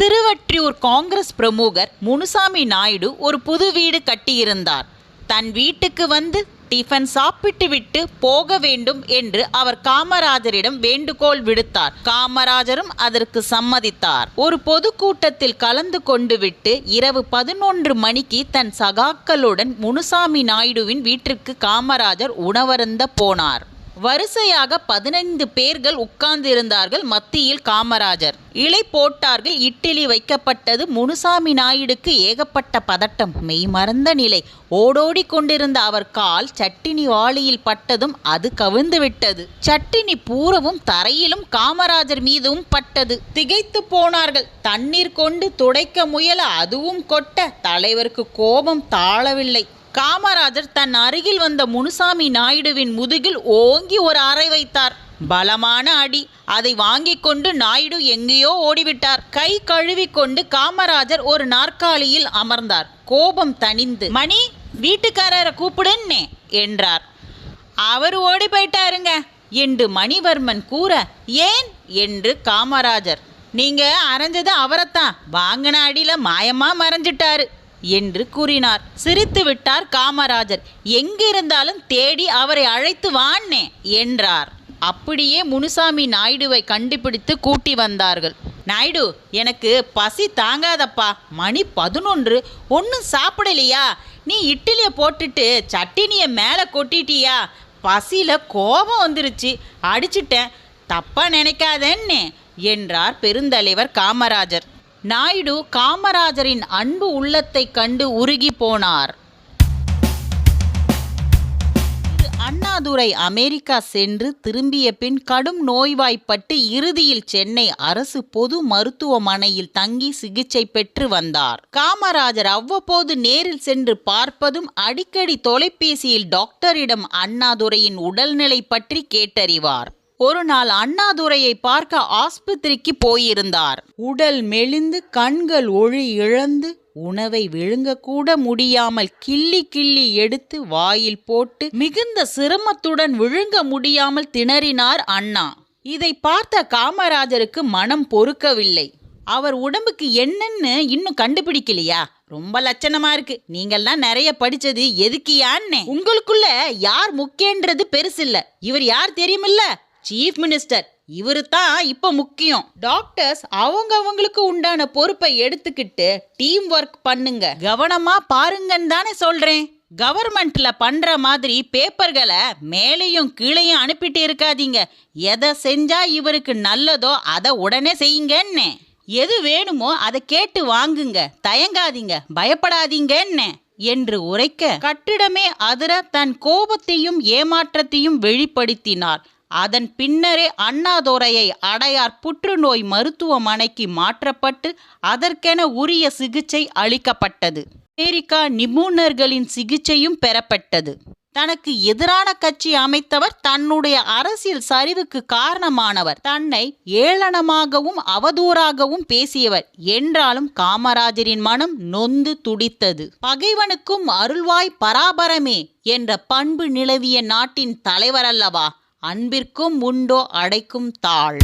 திருவற்றியூர் காங்கிரஸ் பிரமுகர் முனுசாமி நாயுடு ஒரு புது வீடு கட்டியிருந்தார். தன் வீட்டுக்கு வந்து டிஃபன் சாப்பிட்டு விட்டு போக வேண்டும் என்று அவர் காமராஜரிடம் வேண்டுகோள் விடுத்தார். காமராஜரும் அதற்கு சம்மதித்தார். ஒரு பொதுக்கூட்டத்தில் கலந்து கொண்டு விட்டு இரவு பதினொன்று மணிக்கு தன் சகாக்களுடன் முனுசாமி நாயுடுவின் வீட்டிற்கு காமராஜர் உணவருந்த போனார். வரிசையாக பதினைந்து பேர்கள் உட்கார்ந்திருந்தார்கள் மத்தியில் காமராஜர். இலை போட்டார்கள் இட்டிலி வைக்கப்பட்டது முனுசாமி நாயுடுக்கு ஏகப்பட்ட பதட்டம். மெய்மறந்த நிலை. ஓடோடி கொண்டிருந்த அவர் கால் சட்டினி வாளியில் பட்டதும் அது கவிழ்ந்து விட்டது. சட்டினி பூரவும் தரையிலும் காமராஜர் மீதும் பட்டது. திகைத்து போனார்கள். தண்ணீர் கொண்டு துடைக்க முயல அதுவும் கொட்ட தலைவருக்கு கோபம் தாழவில்லை. காமராஜர் தன் அருகில் வந்த முனுசாமி நாயுடுவின் முதுகில் ஓங்கி ஒரு அறை வைத்தார். பலமான அடி. அதை வாங்கிக் கொண்டு நாயுடு எங்கேயோ ஓடிவிட்டார். கை கழுவி கொண்டு காமராஜர் ஒரு நாற்காலியில் அமர்ந்தார். கோபம் தணிந்து மணி வீட்டுக்காரரை கூப்பிடுன்னே என்றார். அவர் ஓடி போயிட்டாருங்க என்று மணிவர்மன் கூற ஏன்? என்று காமராஜர் நீங்க அரைஞ்சது அவரைத்தான். வாங்கின அடியில மாயமா மறைஞ்சிட்டாரு. என்று கூறினார். சிரித்து விட்டார் காமராஜர். எங்கிருந்தாலும் தேடி அவரை அழைத்து வான்னே என்றார். அப்படியே முனுசாமி நாயுடுவை கண்டுபிடித்து கூட்டி வந்தார்கள். நாயுடு எனக்கு பசி தாங்காதப்பா. மணி பதினொன்று. ஒன்றும் சாப்பிடலையா? நீ இட்லியை போட்டுட்டு சட்டினியை மேலே கொட்டிட்டியா? பசியில் கோபம் வந்துருச்சு. அடிச்சிட்டேன். தப்பா நினைக்காதேன்னு என்றார் பெருந்தலைவர் காமராஜர். நாயுடு காமராஜரின் அன்பு உள்ளத்தை கண்டு உருகி போனார். அண்ணாதுரை அமெரிக்கா சென்று திரும்பிய பின் கடும் நோய்வாய்ப்பட்டு இறுதியில் சென்னை அரசு பொது மருத்துவமனையில் தங்கி சிகிச்சை பெற்று வந்தார். காமராஜர் அவ்வப்போது நேரில் சென்று பார்ப்பதும் அடிக்கடி தொலைபேசியில் டாக்டரிடம் அண்ணாதுரையின் உடல்நிலை பற்றி கேட்டறிவார். ஒரு நாள் அண்ணாதுரையை பார்க்க ஆஸ்பத்திரிக்கு போயிருந்தார். உடல் மெலிந்து கண்கள் ஒளி இழந்து உணவை விழுங்கக்கூட முடியாமல் கிள்ளி கிள்ளி எடுத்து வாயில் போட்டு மிகுந்த சிரமத்துடன் விழுங்க முடியாமல் திணறினார் அண்ணா. இதை பார்த்த காமராஜருக்கு மனம் பொறுக்கவில்லை. அவர் உடம்புக்கு என்னன்னு இன்னும் கண்டுபிடிக்கலையா? ரொம்ப லட்சணமா இருக்கு. நீங்கள்லாம் நிறைய படிச்சது எதுக்கு யான்னு உங்களுக்குள்ள யார் முக்கியன்றது பெருசில்ல. இவர் யார் தெரியுமில்ல? சீஃப் மினிஸ்டர் இவரு தான் இப்போ முக்கியம். டாக்டர்ஸ் அவங்க அவங்களுக்கு உண்டான பொறுப்பை எடுத்துக்கிட்டு டீம் ஒர்க் பண்ணுங்க. கவனமா பாருங்கன்னு தானே சொல்றேன். கவர்மெண்ட்ல பண்ற மாதிரி பேப்பர்களை மேலேயும் கீழேயும் அனுப்பிட்டு இருக்காதீங்க. எதை செஞ்சா இவருக்கு நல்லதோ அதை உடனே செய்யுங்கன்னு. எது வேணுமோ அதை கேட்டு வாங்குங்க. தயங்காதீங்க. பயப்படாதீங்கன்னு என்று உரைக்க கட்டிடமே அதிர தன் கோபத்தையும் ஏமாற்றத்தையும் வெளிப்படுத்தினார். அதன் பின்னரே அண்ணாதுரையை அடையார் புற்றுநோய் மருத்துவமனைக்கு மாற்றப்பட்டு அதற்கென உரிய சிகிச்சை அளிக்கப்பட்டது. அமெரிக்கா நிபுணர்களின் சிகிச்சையும் பெறப்பட்டது. தனக்கு எதிரான கட்சி அமைத்தவர் தன்னுடைய அரசியல் சரிவுக்கு காரணமானவர். தன்னை ஏளனமாகவும் அவதூறாகவும் பேசியவர் என்றாலும் காமராஜரின் மனம் நொந்து துடித்தது. பகைவனுக்கும் அருள்வாய் பராபரமே என்ற பண்பு நிலவிய நாட்டின் தலைவர் அல்லவா அன்பிற்கும் உண்டோ அடைக்கும் தாழ்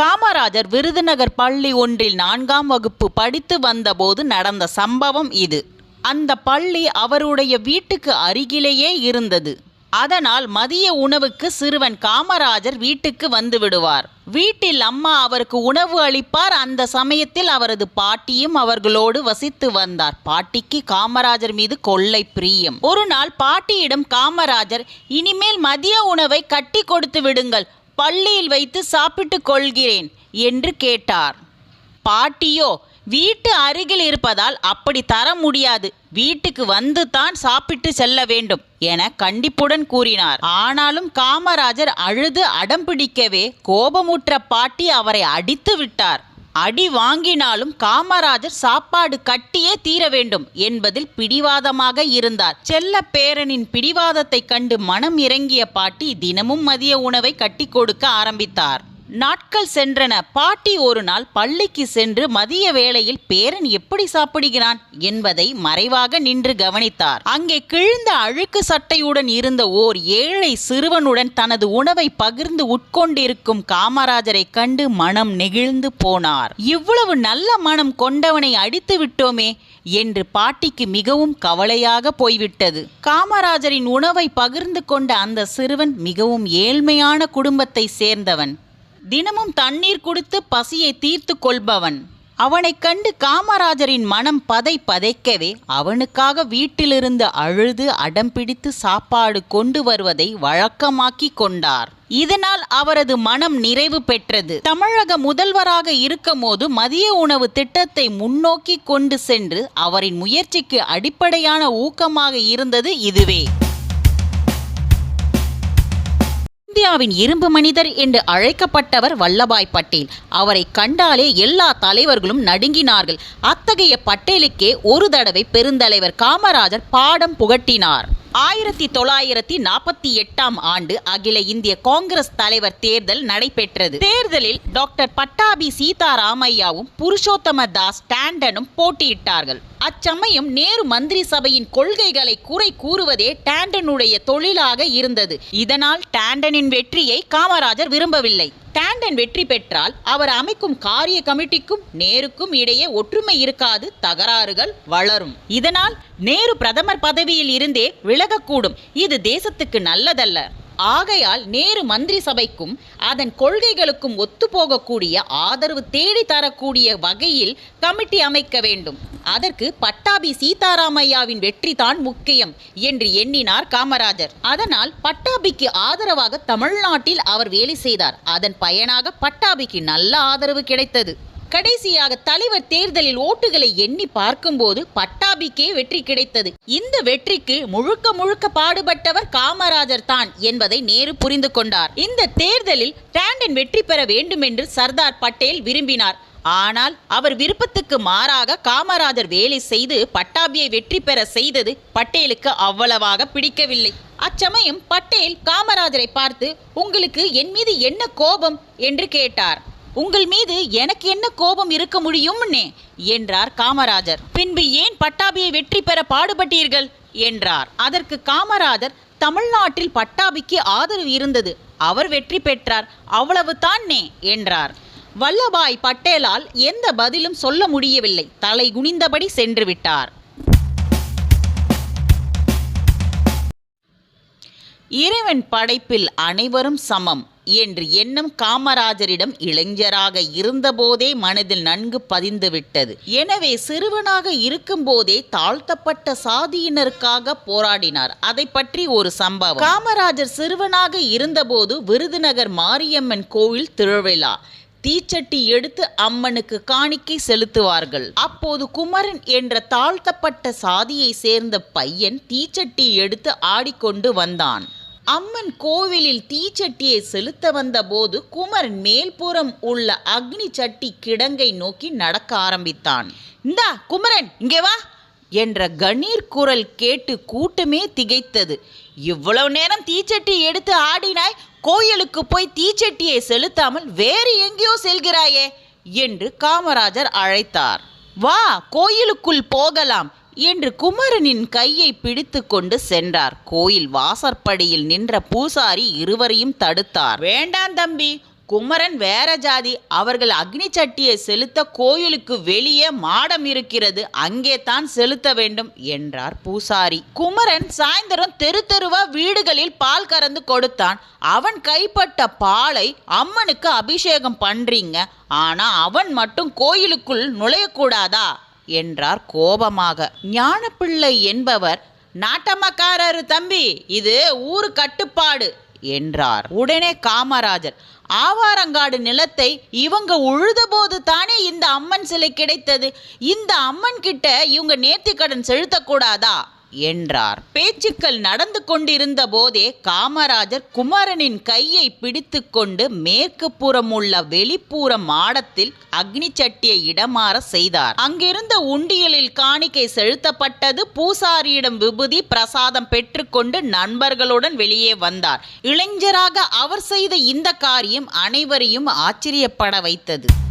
காமராஜர் விருதுநகர் பள்ளி ஒன்றில் நான்காம் வகுப்பு படித்து வந்தபோது நடந்த சம்பவம் இது. அந்த பள்ளி அவருடைய வீட்டுக்கு அருகிலேயே இருந்தது. அதனால் மதிய உணவுக்கு சிறுவன் காமராஜர் வீட்டுக்கு வந்து விடுவார். வீட்டில் அம்மா அவருக்கு உணவு அளிப்பார். அந்த சமயத்தில் அவரது பாட்டியும் அவர்களோடு வசித்து வந்தார். பாட்டிக்கு காமராஜர் மீது கொள்ளை பிரியம். ஒரு நாள் பாட்டியிடம் காமராஜர் இனிமேல் மதிய உணவை கட்டி கொடுத்து விடுங்கள். பள்ளியில் வைத்து சாப்பிட்டு கொள்கிறேன் என்று கேட்டார். பாட்டியோ வீட்டு அருகில் இருப்பதால் அப்படி தர முடியாது. வீட்டுக்கு வந்து தான் சாப்பிட்டு செல்ல வேண்டும் என கண்டிப்புடன் கூறினார். ஆனாலும் காமராஜர் அழுது அடம் பிடிக்கவே கோபமுற்ற பாட்டி அவரை அடித்து விட்டார். அடி வாங்கினாலும் காமராஜர் சாப்பாடு கட்டியே தீர வேண்டும் என்பதில் பிடிவாதமாக இருந்தார். செல்ல பேரனின் பிடிவாதத்தை கண்டு மனம் இறங்கிய பாட்டி தினமும் மதிய உணவை கட்டி கொடுக்க ஆரம்பித்தார். நாட்கள் சென்றன. பாட்டி ஒரு நாள் பள்ளிக்கு சென்று மதிய வேளையில் பேரன் எப்படி சாப்பிடுகிறான் என்பதை மறைவாக நின்று கவனித்தார். அங்கே கிழிந்த அழுக்கு சட்டையுடன் இருந்த ஓர் ஏழை சிறுவனுடன் தனது உணவை பகிர்ந்து உட்கொண்டிருக்கும் காமராஜரை கண்டு மனம் நெகிழ்ந்து போனார். இவ்வளவு நல்ல மனம் கொண்டவனை அடித்து விட்டோமே என்று பாட்டிக்கு மிகவும் கவலையாக போய்விட்டது. காமராஜரின் உணவை பகிர்ந்து கொண்ட அந்த சிறுவன் மிகவும் ஏழ்மையான குடும்பத்தை சேர்ந்தவன். தினமும் தண்ணீர் குடித்து பசியை தீர்த்து கொள்பவன். அவனைக் கண்டு காமராஜரின் மனம் பதை பதைக்கவே அவனுக்காக வீட்டிலிருந்து அழுது அடம்பிடித்து சாப்பாடு கொண்டு வருவதை வழக்கமாக்கி கொண்டார். இதனால் அவரது மனம் நிறைவு பெற்றது. தமிழக முதல்வராக இருக்கும்போது மதிய உணவு திட்டத்தை முன்னோக்கி கொண்டு சென்று அவரின் முயற்சிக்கு அடிப்படையான ஊக்கமாக இருந்தது இதுவே. இந்தியாவின் இரும்பு மனிதர் என்று அழைக்கப்பட்டவர் வல்லபாய் பட்டேல். அவரை கண்டாலே எல்லா தலைவர்களும் நடுங்கினார்கள். அத்தகைய பட்டேலுக்கே ஒரு தடவை பெருந்தலைவர் காமராஜர் பாடம் புகட்டினார். ஆயிரத்தி தொள்ளாயிரத்தி நாற்பத்தி எட்டாம் ஆண்டு அகில இந்திய காங்கிரஸ் தலைவர் தேர்தல் நடைபெற்றது. தேர்தலில் டாக்டர் பட்டாபி சீதாராமையாவும் புருஷோத்தம தாஸ் டாண்டனும் போட்டியிட்டார்கள். அச்சமயம் நேரு மந்திரி சபையின் கொள்கைகளை குறை கூறுவதே டாண்டனுடைய தொழிலாக இருந்தது. இதனால் டாண்டனின் வெற்றியை காமராஜர் விரும்பவில்லை. டாண்டன் வெற்றி பெற்றால் அவர் அமைக்கும் காரிய கமிட்டிக்கும் நேருக்கும் இடையே ஒற்றுமை இருக்காது தகராறுகள் வளரும். இதனால் நேரு பிரதமர் பதவியில் இருந்தே விலகக்கூடும். இது தேசத்துக்கு நல்லதல்ல. ஆகையால் நேரு மந்திரி சபைக்கும் அதன் கொள்கைகளுக்கும் ஒத்துப்போகக்கூடிய ஆதரவு தேடி தரக்கூடிய வகையில் கமிட்டி அமைக்க வேண்டும். அதற்கு பட்டாபி சீதாராமையாவின் வெற்றி தான் முக்கியம் என்று எண்ணினார் காமராஜர். அதனால் பட்டாபிக்கு ஆதரவாக தமிழ்நாட்டில் அவர் வேலை செய்தார். அதன் பயனாக பட்டாபிக்கு நல்ல ஆதரவு கிடைத்தது. கடைசியாக தலைவர் தேர்தலில் ஓட்டுகளை எண்ணி பார்க்கும்போது பட்டாபிக்கே வெற்றி கிடைத்தது. இந்த வெற்றிக்கு முழுக்க முழுக்க பாடுபட்டவர் காமராஜர் தான் என்பதை நேரு புரிந்து கொண்டார். இந்த தேர்தலில் டாண்டன் வெற்றி பெற வேண்டும் என்று சர்தார் பட்டேல் விரும்பினார். ஆனால் அவர் விருப்பத்துக்கு மாறாக காமராஜர் வேலை செய்து பட்டாபியை வெற்றி பெற செய்தது பட்டேலுக்கு அவ்வளவாக பிடிக்கவில்லை. அச்சமயம் பட்டேல் காமராஜரை பார்த்து உங்களுக்கு என் மீது என்ன கோபம்? என்று கேட்டார். உங்கள் மீது எனக்கு என்ன கோபம் இருக்க முடியும்னே என்றார் காமராஜர். பின்பு ஏன் பட்டாபியை வெற்றி பெற பாடுபட்டீர்கள் என்றார். அதற்கு காமராஜர் தமிழ்நாட்டில் பட்டாபிக்கு ஆதரவு இருந்தது. அவர் வெற்றி பெற்றார். அவ்வளவு தானே என்றார். வல்லபாய் பட்டேலால் எந்த பதிலும் சொல்ல முடியவில்லை. தலை குனிந்தபடி சென்று விட்டார். இறைவன் படைப்பில் அனைவரும் சமம். என்று எண்ணம் காமராஜரிடம் இளைஞராக இருந்தபோதே மனதில் நன்கு பதிந்துவிட்டது எனவே சிறுவனாக இருக்கும்போதே தாழ்த்தப்பட்ட சாதியினருக்காக போராடினார். அதை பற்றி ஒரு சம்பவம். காமராஜர் சிறுவனாக இருந்தபோது விருதுநகர் மாரியம்மன் கோவில் திருவிழா. தீச்சட்டி எடுத்து அம்மனுக்கு காணிக்கை செலுத்துவார்கள். அப்போது குமரன் என்ற தாழ்த்தப்பட்ட சாதியை சேர்ந்த பையன் தீச்சட்டி எடுத்து ஆடிக்கொண்டு வந்தான். அம்மன் கோவிலில் தீச்சட்டியை செலுத்த வந்தபோது குமரன் மேல்புறம் உள்ள அக்னி சட்டி கிடங்கை நோக்கி நடக்க ஆரம்பித்தான். இந்தா குமரன் இங்கே வா என்ற கணீர் குரல் கேட்டு கூட்டமே திகைத்தது. இவ்வளவு நேரம் தீச்சட்டி எடுத்து ஆடினாய் கோயிலுக்கு போய் தீச்சட்டியை செலுத்தாமல் வேறு எங்கேயோ செல்கிறாயே என்று காமராஜர் அழைத்தார். வா கோயிலுக்குள் போகலாம் என்று குமரனின் கையை பிடித்து கொண்டு சென்றார். கோயில் வாசற்படியில் நின்ற பூசாரி இருவரையும் தடுத்தார். வேண்டாம் தம்பி குமரன் வேற ஜாதி அவர்கள் அக்னி சட்டியை செலுத்த கோயிலுக்கு வெளியே மாடம் இருக்கிறது அங்கே தான் செலுத்த வேண்டும் என்றார் பூசாரி. குமரன் சாயந்தரம் தெரு தெருவா வீடுகளில் பால் கறந்து கொடுத்தான். அவன் கைப்பட்ட பாலை அம்மனுக்கு அபிஷேகம் பண்றீங்க ஆனா அவன் மட்டும் கோயிலுக்குள் நுழையக்கூடாதா? என்றார் கோபமாக. ஞானப்பிள்ளை என்பவர் நாட்டமக்காரரு தம்பி இது ஊரு கட்டுப்பாடு என்றார். உடனே காமராஜர் ஆவாரங்காடு நிலத்தை இவங்க உழுதபோது தானே இந்த அம்மன் சிலை கிடைத்தது? இந்த அம்மன் கிட்ட இவங்க நேர்த்திக்கடன் செலுத்தக்கூடாதா? என்றார். பேச்சுக்கள் நடந்து கொண்டிருந்த போதே காமராஜர் குமரனின் கையை பிடித்துக்கொண்டு மேற்கு புறம் உள்ள வெளிப்புற மாடத்தில் அக்னி சட்டியை இடமாற செய்தார். அங்கிருந்த உண்டியலில் காணிக்கை செலுத்தப்பட்டது. பூசாரியிடம் விபூதி பிரசாதம் பெற்றுக்கொண்டு நண்பர்களுடன் வெளியே வந்தார். இளைஞராக அவர் செய்த இந்த காரியம் அனைவரையும் ஆச்சரியப்பட வைத்தது.